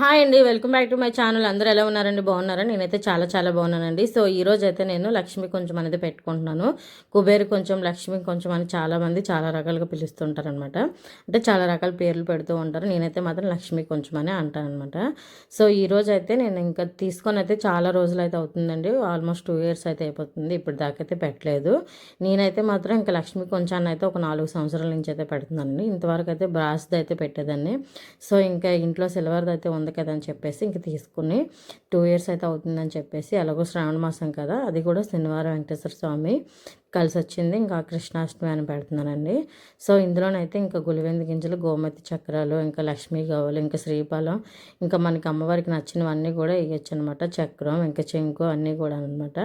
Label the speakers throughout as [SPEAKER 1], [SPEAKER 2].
[SPEAKER 1] Hi అండి welcome back to my channel అందరూ ఎలా ఉన్నారండి? బాగున్నారా? నేనైతే చాలా చాలా బాగున్నానండి. సో ఈ రోజు అయితే నేను లక్ష్మి కొంచెం అనేది పెట్టుకుంటున్నాను. కుబేరు కొంచెం లక్ష్మి కొంచెం అని చాలామంది చాలా రకాలుగా పిలుస్తుంటారు అనమాట అంటే చాలా రకాల పేర్లు పెడుతూ ఉంటారు. నేనైతే మాత్రం లక్ష్మి కొంచెం అని అంటానమాట సో ఈ రోజు అయితే నేను ఇంకా తీసుకొని అయితే చాలా రోజులు అయితే అవుతుందండి. ఆల్మోస్ట్ టూ ఇయర్స్ అయితే అయిపోతుంది. ఇప్పుడు దాకైతే పెట్టలేదు. నేనైతే మాత్రం ఇంకా లక్ష్మి కొంచెం అయితే ఒక నాలుగు సంవత్సరాల నుంచి అయితే పెడుతున్నానండి. ఇంతవరకు అయితే బ్రాస్ది అయితే పెట్టేదాన్ని. సో ఇంకా ఇంట్లో సిల్వర్ది అయితే ఉంది కదా అని చెప్పేసి ఇంక తీసుకుని టూ ఇయర్స్ అయితే అవుతుందని చెప్పేసి ఎలాగో శ్రావణ మాసం కదా అది కూడా శనివారం వెంకటేశ్వర స్వామి కలిసి వచ్చింది ఇంకా కృష్ణాష్టమి అని పెడుతున్నానండి సో ఇందులోనైతే ఇంకా గులివెంది గింజలు గోమతి చక్రాలు ఇంకా లక్ష్మీ గవ్వలు ఇంకా శ్రీఫలం ఇంకా మనకి అమ్మవారికి నచ్చినవన్నీ కూడా వేయచ్చు అనమాట చక్రం ఇంకా చెంకు అన్నీ కూడా అనమాట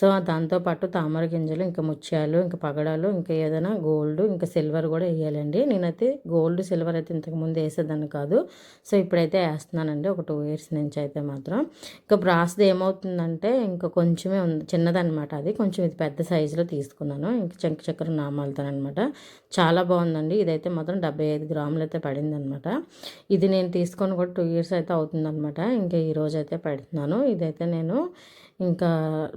[SPEAKER 1] సో దాంతోపాటు తామర గింజలు ఇంకా ముత్యాలు ఇంకా పగడాలు ఇంకా ఏదైనా గోల్డ్ ఇంకా సిల్వర్ కూడా వేయాలండి నేనైతే గోల్డ్ సిల్వర్ అయితే ఇంతకుముందు వేసేదాన్ని కాదు. సో ఇప్పుడైతే వేస్తున్నానండి. ఒక టూ ఇయర్స్ నుంచి అయితే మాత్రం. ఇంకా బ్రాస్ది ఏమవుతుందంటే ఇంకా కొంచెమే ఉంది చిన్నదనమాట అది. కొంచెం ఇది పెద్ద సైజులో తీసుకున్నాను. ఇంక చెంక చక్కెర నామాలతో అనమాట చాలా బాగుందండి. ఇదైతే మాత్రం డెబ్బై ఐదు గ్రాములు అయితే పడింది అనమాట ఇది నేను తీసుకొని కూడా టూ ఇయర్స్ అయితే అవుతుందనమాట ఇంకా ఈరోజు అయితే పెడుతున్నాను. ఇదైతే నేను ఇంకా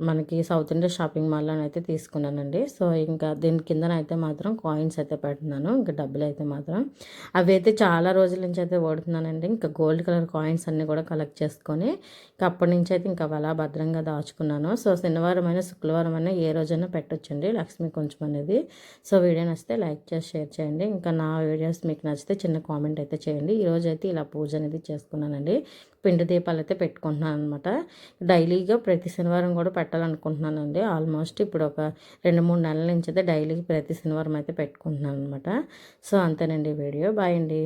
[SPEAKER 1] మనకి సౌత్ ఇండియా షాపింగ్ మాల్లో అయితే తీసుకున్నానండి. సో ఇంకా దీని కిందనైతే మాత్రం కాయిన్స్ అయితే పెడుతున్నాను. ఇంకా డబ్బులు అయితే మాత్రం. అవి అయితే చాలా రోజుల నుంచి అయితే ఓడుతున్నానండి ఇంకా గోల్డ్ కలర్ కాయిన్స్ అన్నీ కూడా కలెక్ట్ చేసుకొని ఇంకా అప్పటి నుంచి అయితే ఇంకా అలా భద్రంగా దాచుకున్నాను. సో శనివారం అయినా శుక్రవారం అయినా ఏ రోజైనా పెట్టొచ్చండి లక్ష్మి కొంచెం అనేది. సో వీడియో నచ్చితే లైక్ చేసి షేర్ చేయండి. ఇంకా నా వీడియోస్ మీకు నచ్చితే చిన్న కామెంట్ అయితే చేయండి. ఈరోజు అయితే ఇలా పూజ అనేది చేసుకున్నానండి. పిండి దీపాలు అయితే పెట్టుకుంటున్నాను అనమాట డైలీగా ప్రతి శనివారం కూడా పెట్టాలనుకుంటున్నానండి. ఆల్మోస్ట్ ఇప్పుడు ఒక రెండు మూడు నెలల నుంచి అయితే డైలీకి ప్రతి శనివారం అయితే పెట్టుకుంటున్నాను అనమాట సో అంతేనండి వీడియో. బాయ్ అండి.